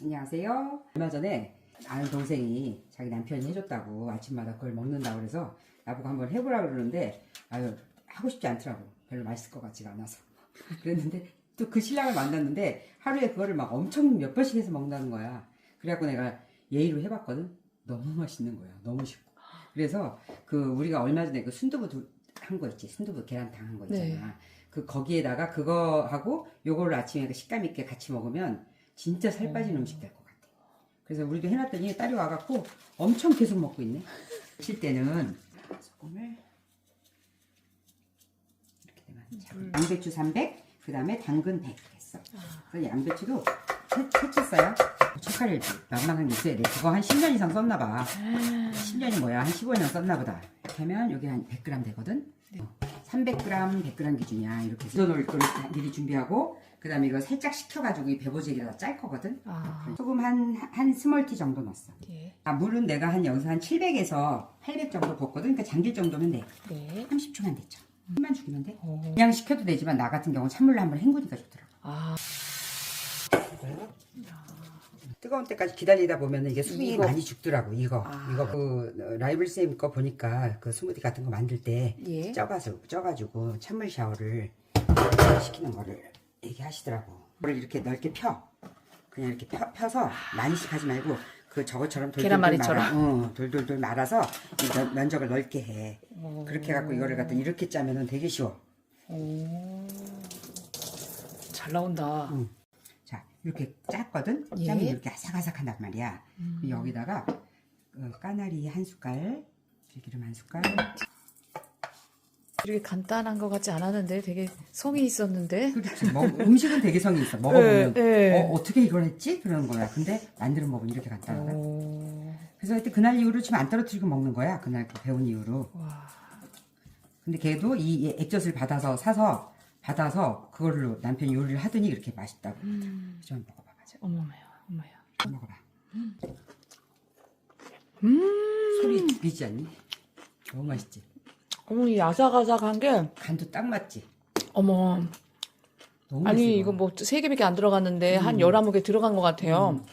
안녕하세요. 얼마 전에 아는 동생이 자기 남편이 해줬다고 아침마다 그걸 먹는다고 그래서 나보고 한번 해보라 그러는데 아유 하고 싶지 않더라고. 별로 맛있을 것 같지가 않아서. 그랬는데 또 그 신랑을 만났는데 하루에 그거를 막 엄청 몇 번씩 해서 먹는다는 거야. 그래갖고 내가 예의로 해봤거든. 너무 맛있는 거야. 너무 쉽고. 그래서 그 우리가 얼마 전에 그 순두부 한거 있지. 순두부 계란탕 한 거 있잖아. 네. 그 거기에다가 그거 하고 요거를 아침에 그 식감 있게 같이 먹으면 진짜 살 빠진 음식 될 것 같아. 그래서 우리도 해놨더니 딸이 와갖고 엄청 계속 먹고 있네. 칠 때는 소금을 이렇게 되면 자, 양배추 300, 그 다음에 당근 100 했어. 그 양배추도 채- 채쳤어요. 축하를 만만한 게 있어야 돼. 그거 한 10년 이상 썼나 봐. 10년이 뭐야? 한 15년 썼나 보다. 이렇게 하면 여기 한 100g 되거든? 300g, 100g 기준이야. 이렇게 넣어놓을 거를 다 미리 준비하고, 그 다음에 이거 살짝 식혀가지고 이 배보제기에다 짤 거거든? 아, 소금 한, 한 스몰티 정도 넣었어. 예. 아, 물은 내가 한 여기서 한 700에서 800 정도 붓거든? 그러니까 잠길 정도면 돼. 네. 30초만 됐죠. 힘만 죽이면 돼. 오. 그냥 식혀도 되지만 나 같은 경우는 찬물로 한번 헹구니까 좋더라고. 아, 뜨거운 때까지 기다리다 보면 이게 숨이 이거. 많이 죽더라고 이거 아. 이거 그 어, 라이블 쌤 거 보니까 그 스무디 같은 거 만들 때 예. 쪄가서 쪄가지고 찬물 샤워를 시키는 거를 얘기하시더라고 그걸 이렇게 넓게 펴 그냥 이렇게 펴, 펴서 많이씩 하지 말고 그 저것처럼 돌돌돌 계란말이처럼? 말아, 어, 돌돌돌 말아서 이 면- 면적을 넓게 해 오. 그렇게 해갖고 이거를 갖다 이렇게 짜면은 되게 쉬워 오. 잘 나온다. 응. 자 이렇게 짰거든 예. 짜면 이렇게 아삭아삭한단 말이야 음. 여기다가 어, 까나리 한 숟갈, 들기름 한 숟갈, 이렇게 간단한 것 같지 않았는데 되게 성이 있었는데. 그렇지. 먹, 음식은 되게 성이 있어. 먹어보면 네, 네. 어, 어떻게 이걸 했지? 그러는 거야. 근데 만들어 먹으면 이렇게 간단하다. 오. 그래서 하여튼 그날 이후로 지금 안 떨어뜨리고 먹는 거야. 그날 그 배운 이후로. 와. 근데 걔도 이 액젓을 받아서 사서 받아서 그걸로 남편이 요리를 하더니 이렇게 맛있다고. 음. 좀 먹어봐. 맞아. 어머머야, 어머야. 먹어봐. 음. 소리 죽이지 않니? 너무 맛있지. 어머, 이 아삭아삭한 게, 간도 딱 맞지. 어머. 너무 맛있어, 아니, 이거 뭐 세 개밖에 안 들어갔는데 한 열아홉 개 들어간 것 같아요.